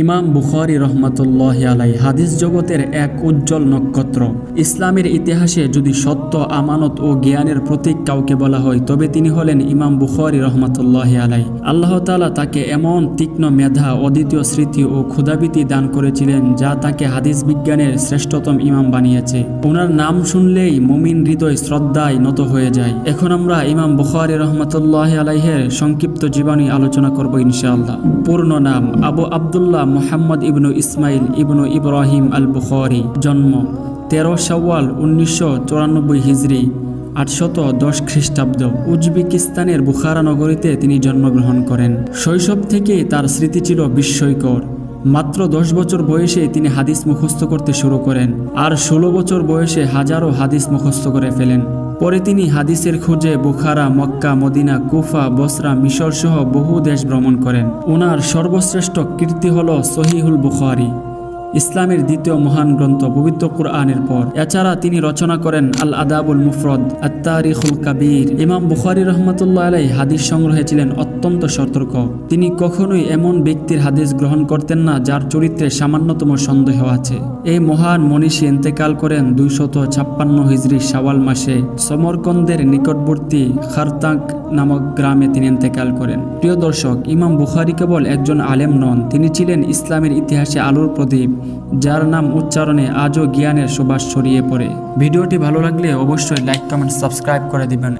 ইমাম বুখারি রহমতুল্লাহ আলাই হাদিস জগতের এক উজ্জ্বল নক্ষত্র। ইসলামের ইতিহাসে যদি সত্য, আমানত ও জ্ঞানের প্রতীক কাউকে বলা হয়, তবে তিনি হলেন ইমাম বুখারি রহমতুল্লাহ আলাই আল্লাহ তালা তাকে এমন তীক্ষ্ণ মেধা, অদ্বিতীয় স্মৃতি ও ক্ষুধাবীতি দান করেছিলেন, যা তাকে হাদিস বিজ্ঞানের শ্রেষ্ঠতম ইমাম বানিয়েছে। ওনার নাম শুনলেই মুমিন হৃদয় শ্রদ্ধায় নত হয়ে যায়। এখন আমরা ইমাম বুখারি রহমতুল্লাহ আলাইহের সংক্ষিপ্ত জীবনী আলোচনা করব ইনশাআল্লাহ। পূর্ণ নাম, আবু আবদুল্লাহ মোহাম্মদ ইবনু ইসমাইল ইবনু ইব্রাহিম আল বুখারি জন্ম তেরো সওয়াল উনিশশো চুরানব্বই হিজড়ি আটশত দশ খ্রিস্টাব্দ। উজবেকিস্তানের বুখারা নগরীতে তিনি জন্মগ্রহণ করেন। শৈশব থেকে তার স্মৃতি ছিল বিস্ময়কর। মাত্র দশ বছর বয়সে তিনি হাদিস মুখস্থ করতে শুরু করেন আর ষোলো বছর বয়সে হাজারো হাদিস মুখস্থ করে ফেলেন। পরে তিনি হাদিসের খোঁজে Bukhara, Mecca, Medina, Kufa, Basra মিশর সহ বহু দেশ ভ্রমণ করেন। ওনার সর্বশ্রেষ্ঠ কীর্তি হল সহিহুল বুখারি। ইসলামের দ্বিতীয় মহান গ্রন্থ পবিত্র কুরআনের পর। এছাড়া তিনি রচনা করেন আল আদাবুল মুফরদ, আত্তারিখুল কাবির। ইমাম বুখারি রহমতুল্লাহ আলাই হাদিস সংগ্রহে ছিলেন অত্যন্ত সতর্ক। তিনি কখনোই এমন ব্যক্তির হাদিস গ্রহণ করতেন না যার চরিত্রে সামান্যতম সন্দেহ আছে। এই মহান মনীষী ইন্তেকাল করেন দুইশত ছাপ্পান্ন হিজড়ি শাওয়াল মাসে। সমরকন্দের নিকটবর্তী খারতাক নামক গ্রামে তিনি ইন্তেকাল করেন। প্রিয় দর্শক, ইমাম বুখারি কেবল একজন আলেম নন, তিনি ছিলেন ইসলামের ইতিহাসে আলোর প্রদীপ। যার নাম উচ্চারণে আজও জ্ঞানের সুবাস ছড়িয়ে পড়ে। ভিডিওটি ভালো লাগলে অবশ্যই লাইক কমেন্ট সাবস্ক্রাইব করে দিবেন।